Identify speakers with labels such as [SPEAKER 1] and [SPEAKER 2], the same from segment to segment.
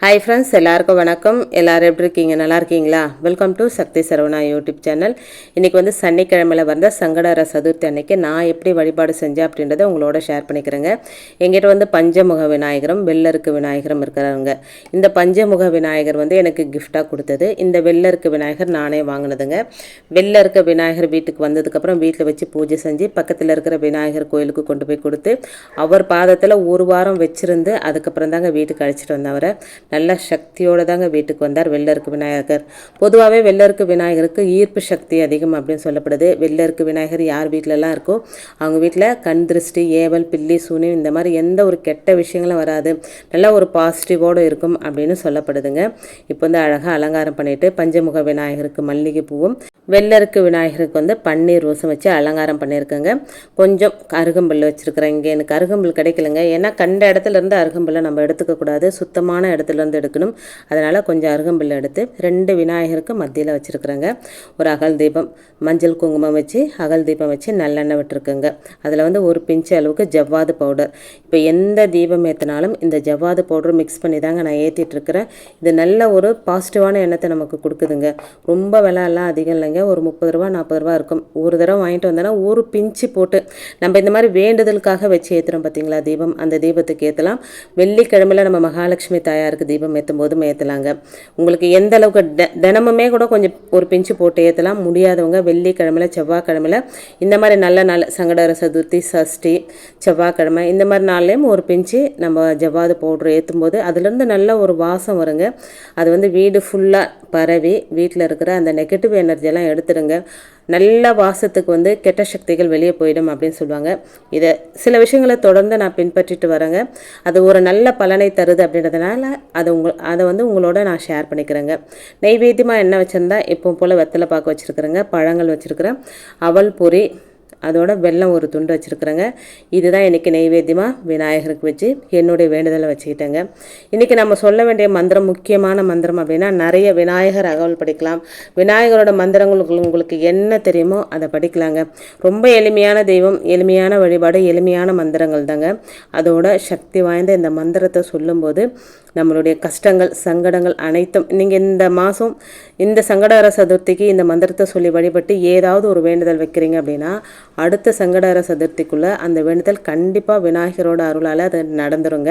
[SPEAKER 1] hi friends எல்லாருக்கும் வணக்கம் எல்லோரும் எப்படி இருக்கீங்க நல்லா இருக்கீங்களா welcome to Sakthi Saravana YouTube channel இன்றைக்கி வந்து சனிக்கிழமையில் வந்த சங்கடர சதுர்த்தி அன்னைக்கு நான் எப்படி வழிபாடு செஞ்சேன் அப்படின்றத உங்களோட ஷேர் பண்ணிக்கிறேங்க எங்கிட்ட வந்து பஞ்சமுக விநாயகரும் வெள்ளருக்கு விநாயகரும் இருக்கிறாருங்க இந்த பஞ்சமுக விநாயகர் வந்து எனக்கு கிஃப்டாக கொடுத்தது இந்த வெள்ளருக்கு விநாயகர் நானே வாங்கினதுங்க வெள்ளருக்கு விநாயகர் வீட்டுக்கு வந்ததுக்கப்புறம் வீட்டில் வச்சு பூஜை செஞ்சு பக்கத்தில் இருக்கிற விநாயகர் கோயிலுக்கு கொண்டு போய் கொடுத்து அவர் பாதத்தில் ஒரு வாரம் வச்சுருந்து அதுக்கப்புறம் தாங்க வீட்டுக்கு அழைச்சிட்டு வந்தவரை நல்ல சக்தியோடு தாங்க வீட்டுக்கு வந்தார் வெள்ளருக்கு விநாயகர் பொதுவாகவே வெள்ளருக்கு விநாயகருக்கு ஈர்ப்பு சக்தி அதிகம் அப்படின்னு சொல்லப்படுது வெள்ளருக்கு விநாயகர் யார் வீட்டிலலாம் இருக்கோ அவங்க வீட்டில் கண் திருஷ்டி ஏவல் பில்லி சூனி இந்த மாதிரி எந்த ஒரு கெட்ட விஷயங்களும் வராது நல்லா ஒரு பாசிட்டிவோடு இருக்கும் அப்படின்னு சொல்லப்படுதுங்க இப்போ வந்து அழகாக அலங்காரம் பண்ணிவிட்டு பஞ்சமுக விநாயகருக்கு மல்லிகை பூவும் வெள்ளருக்கு விநாயகருக்கு வந்து பன்னீர் ரோசம் வச்சு அலங்காரம் பண்ணியிருக்கேங்க கொஞ்சம் அருகம்புல் வச்சுருக்குறேன் இங்கே எனக்கு அருகம்புல் கிடைக்கலங்க ஏன்னா கண்ட இடத்துலேருந்து அருகம்புல்லை நம்ம எடுத்துக்கக்கூடாது சுத்தமான இடத்துல மரத்துலேருந்து எடுக்கணும் அதனால் கொஞ்சம் அருகம்பில் எடுத்து ரெண்டு விநாயகருக்கு மத்தியில் வச்சுருக்குறேங்க ஒரு அகல் தீபம் மஞ்சள் குங்குமம் வச்சு அகல் தீபம் வச்சு நல்லெண்ணெய் விட்டுருக்குங்க அதில் வந்து ஒரு பிஞ்சு அளவுக்கு ஜவ்வாது பவுடர் இப்போ எந்த தீபம் ஏற்றினாலும் இந்த ஜவ்வாது பவுடர் மிக்ஸ் பண்ணி தாங்க நான் ஏற்றிட்டுருக்கிறேன் இது நல்ல ஒரு பாசிட்டிவான எண்ணத்தை நமக்கு கொடுக்குதுங்க ரொம்ப விலையெல்லாம் அதிகம் இல்லைங்க ஒரு முப்பது ரூபா நாற்பது ரூபா இருக்கும் ஒரு தடவை வாங்கிட்டு வந்தோன்னா ஒரு பிஞ்சு போட்டு நம்ம இந்த மாதிரி வேண்டுதலுக்காக வச்சு ஏற்றுறோம் பார்த்தீங்களா தீபம் அந்த தீபத்துக்கு ஏற்றலாம் வெள்ளிக்கிழமையில் நம்ம மகாலட்சுமி தாயாருக்கு தீபம் ஏற்றும் போதும் ஏற்றலாங்க உங்களுக்கு எந்த அளவுக்கு தினமுமே கூட கொஞ்சம் ஒரு பிஞ்சு போட்டு ஏற்றலாம் முடியாதவங்க வெள்ளிக்கிழமையில் செவ்வாய்க்கிழமையில் இந்த மாதிரி நல்ல நாள் சங்கடர சதுர்த்தி சஷ்டி செவ்வாய்க்கிழமை இந்த மாதிரி நாள்லேயும் ஒரு பிஞ்சு நம்ம ஜவ்வாது பவுட்ரு ஏற்றும் போது அதுலேருந்து நல்ல ஒரு வாசம் வருங்க அது வந்து வீடு ஃபுல்லாக பரவி வீட்டில் இருக்கிற அந்த நெகட்டிவ் எனர்ஜியெல்லாம் எடுத்துடுங்க நல்ல வாசத்துக்கு வந்து கெட்ட சக்திகள் வெளியே போயிடும் அப்படின்னு சொல்லுவாங்க இதை சில விஷயங்களை தொடர்ந்து நான் பின்பற்றிட்டு வரேங்க அது ஒரு நல்ல பலனை தருது அப்படின்றதுனால அது உங்கள் அதை வந்து உங்களோட நான் ஷேர் பண்ணிக்கிறேங்க நெய்வேத்தியமாக என்ன வச்சுருந்தா இப்போ போல் வெத்தலை பார்க்க வச்சுருக்குறேங்க பழங்கள் வச்சுருக்குறேன் அவல் பொரி அதோட வெள்ளம் ஒரு துண்டு வச்சுருக்குறேங்க இதுதான் இன்றைக்கி நெய்வேத்தியமாக விநாயகருக்கு வச்சு என்னுடைய வேண்டுதலை வச்சுக்கிட்டேங்க இன்றைக்கி நம்ம சொல்ல வேண்டிய மந்திரம் முக்கியமான மந்திரம் அப்படின்னா நிறைய விநாயகர் அகவல் படிக்கலாம் விநாயகரோட மந்திரங்களுக்கு உங்களுக்கு என்ன தெரியுமோ அதை படிக்கலாங்க ரொம்ப எளிமையான தெய்வம் எளிமையான வழிபாடு எளிமையான மந்திரங்கள் தாங்க அதோட சக்தி வாய்ந்த இந்த மந்திரத்தை சொல்லும்போது நம்மளுடைய கஷ்டங்கள் சங்கடங்கள் அனைத்தும் நீங்கள் இந்த மாதம் இந்த சங்கடகர சதுர்த்திக்கு இந்த மந்திரத்தை சொல்லி வழிபட்டு ஏதாவது ஒரு வேண்டுதல் வைக்கிறீங்க அப்படின்னா அடுத்த சங்கடகர சதுர்த்திக்குள்ளே அந்த வேண்டுதல் கண்டிப்பாக விநாயகரோட அருளால் அது நடந்துருங்க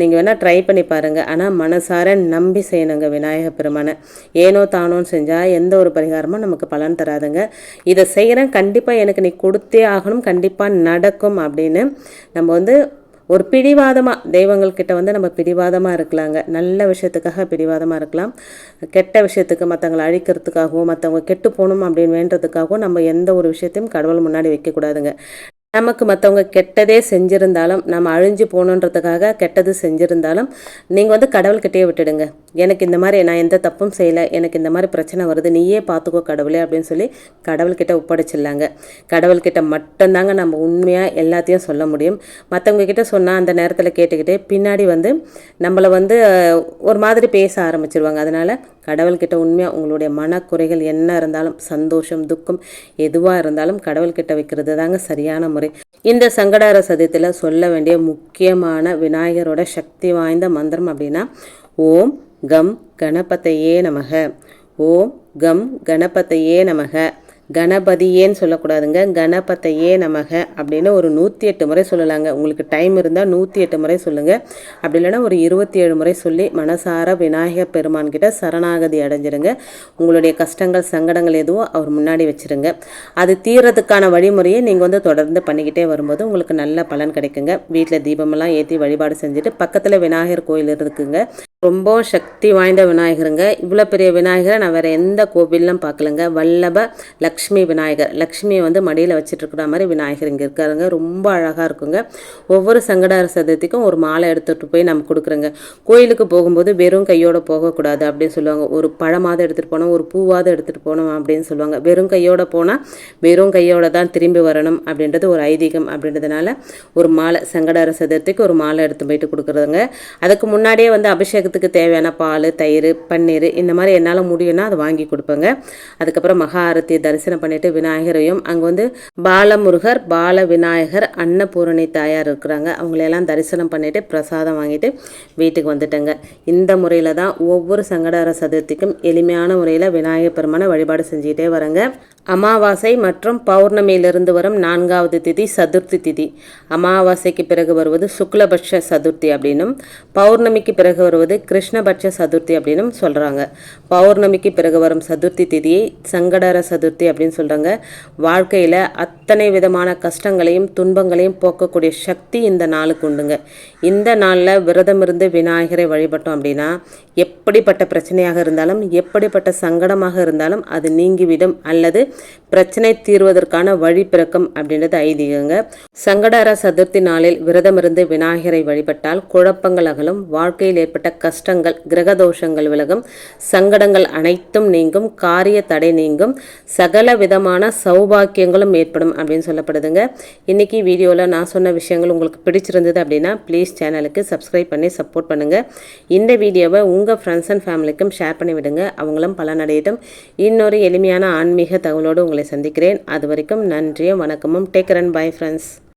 [SPEAKER 1] நீங்கள் வேணால் ட்ரை பண்ணி பாருங்கள் ஆனால் மனசார நம்பி செய்யணுங்க விநாயக பெருமானை ஏனோ தானோன்னு செஞ்சால் எந்த ஒரு பரிகாரமும் நமக்கு பலன் தராதுங்க இதை செய்கிறேன் கண்டிப்பாக எனக்கு நீ கொடுத்தே ஆகணும் கண்டிப்பாக நடக்கும் அப்படின்னு நம்ம வந்து ஒரு பிடிவாதமாக தெய்வங்கள்கிட்ட வந்து நம்ம பிடிவாதமாக இருக்கலாங்க நல்ல விஷயத்துக்காக பிடிவாதமாக இருக்கலாம் கெட்ட விஷயத்துக்கு மற்றவங்களை அழிக்கிறதுக்காகவும் மற்றவங்க கெட்டு போகணும் அப்படின்னு வேண்டதுக்காகவும் நம்ம எந்த ஒரு விஷயத்தையும் கடவுள் முன்னாடி வைக்கக்கூடாதுங்க நமக்கு மற்றவங்க கெட்டதே செஞ்சுருந்தாலும் நம்ம அழிஞ்சு போகணுன்றதுக்காக கெட்டது செஞ்சுருந்தாலும் நீங்கள் வந்து கடவுள்கிட்டே விட்டுடுங்க எனக்கு இந்த மாதிரி நான் எந்த தப்பும் செய்யலை எனக்கு இந்த மாதிரி பிரச்சனை வருது நீயே பார்த்துக்கோ கடவுளே அப்படின்னு சொல்லி கடவுள்கிட்ட ஒப்படைச்சிடலாங்க கடவுள்கிட்ட மட்டும்தாங்க நம்ம உண்மையாக எல்லாத்தையும் சொல்ல முடியும் மற்றவங்க சொன்னால் அந்த நேரத்தில் கேட்டுக்கிட்டே பின்னாடி வந்து நம்மளை வந்து ஒரு மாதிரி பேச ஆரம்பிச்சிருவாங்க அதனால் கடவுள்கிட்ட உண்மையாக உங்களுடைய மனக்குறைகள் என்ன இருந்தாலும் சந்தோஷம் துக்கம் எதுவாக இருந்தாலும் கடவுள்கிட்ட வைக்கிறது தாங்க சரியான முறை இந்த சங்கடார சதயத்தில் சொல்ல வேண்டிய முக்கியமான விநாயகரோட சக்தி வாய்ந்த மந்திரம் அப்படின்னா ஓம் கம் கணபத்தையே நமக ஓம் கம் கணபத்தையே நமக கணபதியேன்னு சொல்லக்கூடாதுங்க கணபத்தையே நமக அப்படின்னு ஒரு நூற்றி எட்டு முறை சொல்லலாங்க உங்களுக்கு டைம் இருந்தால் நூற்றி எட்டு முறை சொல்லுங்கள் அப்படி இல்லைன்னா ஒரு இருபத்தி ஏழு முறை சொல்லி மனசார விநாயகர் பெருமான்கிட்ட சரணாகதி அடைஞ்சிருங்க உங்களுடைய கஷ்டங்கள் சங்கடங்கள் எதுவும் அவர் முன்னாடி வச்சுருங்க அது தீர்றதுக்கான வழிமுறையை நீங்கள் வந்து தொடர்ந்து பண்ணிக்கிட்டே வரும்போது உங்களுக்கு நல்ல பலன் கிடைக்குங்க வீட்டில் தீபமெல்லாம் ஏற்றி வழிபாடு செஞ்சுட்டு பக்கத்தில் விநாயகர் கோயில் இருக்குங்க ரொம்ப சக்தி வாய்ந்த விநாயகருங்க இவ்வளோ பெரிய விநாயகரை நான் வேறு எந்த கோவிலும் பார்க்கலங்க வல்லப லக்ஷ்மி லக்ஷ்மி விநாயகர் லக்ஷ்மியை வந்து மடியில் வச்சுட்டு மாதிரி விநாயகர் இங்கே இருக்காருங்க ரொம்ப அழகாக இருக்குங்க ஒவ்வொரு சங்கடார சதுர்த்திக்கும் ஒரு மாலை எடுத்துகிட்டு போய் நம்ம கொடுக்குறோங்க கோயிலுக்கு போகும்போது வெறும் கையோடு போகக்கூடாது அப்படின்னு சொல்லுவாங்க ஒரு பழமாவது எடுத்துகிட்டு போனோம் ஒரு பூவாவது எடுத்துகிட்டு போனோம் அப்படின்னு சொல்லுவாங்க வெறும் கையோடு போனால் வெறும் கையோடு தான் திரும்பி வரணும் அப்படின்றது ஒரு ஐதீகம் அப்படின்றதுனால ஒரு மாலை சங்கடார சதுர்த்திக்கு ஒரு மாலை எடுத்து போயிட்டு கொடுக்குறதுங்க அதுக்கு முன்னாடியே வந்து அபிஷேகத்துக்கு தேவையான பால் தயிர் பன்னீர் இந்த மாதிரி என்னால் முடியும்னா அதை வாங்கி கொடுப்பேங்க அதுக்கப்புறம் மகா ஆரத்தி தரிசனம் தரிசனம் பண்ணிவிட்டு விநாயகரையும் அங்கே வந்து பாலமுருகர் பால விநாயகர் அன்னபூரணி தாயார் இருக்கிறாங்க அவங்களையெல்லாம் தரிசனம் பண்ணிவிட்டு பிரசாதம் வாங்கிட்டு வீட்டுக்கு வந்துட்டேங்க இந்த முறையில் தான் ஒவ்வொரு சங்கடார சதுர்த்திக்கும் எளிமையான முறையில் விநாயகர் பெருமான வழிபாடு செஞ்சுக்கிட்டே வரங்க அமாவாசை மற்றும் பௌர்ணமியிலிருந்து வரும் நான்காவது திதி சதுர்த்தி திதி அமாவாசைக்கு பிறகு வருவது சுக்லபட்ச சதுர்த்தி அப்படின்னும் பௌர்ணமிக்கு பிறகு வருவது கிருஷ்ணபட்ச சதுர்த்தி அப்படின்னும் சொல்கிறாங்க பௌர்ணமிக்கு பிறகு வரும் சதுர்த்தி திதியை சங்கடர சதுர்த்தி அப்படின்னு சொல்கிறாங்க வாழ்க்கையில் அத்தனை விதமான கஷ்டங்களையும் துன்பங்களையும் போக்கக்கூடிய சக்தி இந்த நாளுக்கு உண்டுங்க இந்த நாளில் விரதம் இருந்து விநாயகரை வழிபட்டோம் அப்படின்னா எப்படிப்பட்ட பிரச்சனையாக இருந்தாலும் எப்படிப்பட்ட சங்கடமாக இருந்தாலும் அது நீங்கிவிடும் அல்லது பிரச்சனை தீர்வதற்கான வழி பிறக்கம் அப்படின்றது ஐதீகங்க சங்கடார சதுர்த்தி நாளில் விரதமிருந்து விநாயகரை வழிபட்டால் குழப்பங்கள் அகலும் வாழ்க்கையில் ஏற்பட்ட கஷ்டங்கள் கிரகதோஷங்கள் விலகும் சங்கடங்கள் அனைத்தும் நீங்கும் காரிய தடை நீங்கும் சகல விதமான சௌபாக்கியங்களும் ஏற்படும் அப்படின்னு சொல்லப்படுதுங்க இன்னைக்கு வீடியோவில் நான் சொன்ன விஷயங்கள் உங்களுக்கு பிடிச்சிருந்தது அப்படின்னா ப்ளீஸ் சேனலுக்கு சப்ஸ்கிரைப் பண்ணி சப்போர்ட் பண்ணுங்கள் இந்த வீடியோவை உங்கள் ஃப்ரெண்ட்ஸ் அண்ட் ஃபேமிலிக்கும் ஷேர் பண்ணி விடுங்க அவங்களும் பலனடையட்டும் இன்னொரு எளிமையான ஆன்மீக தகவல் தகவலோடு உங்களை சந்திக்கிறேன் அது வரைக்கும் நன்றியும் வணக்கமும் டேக் ரன் பாய் ஃப்ரெண்ட்ஸ்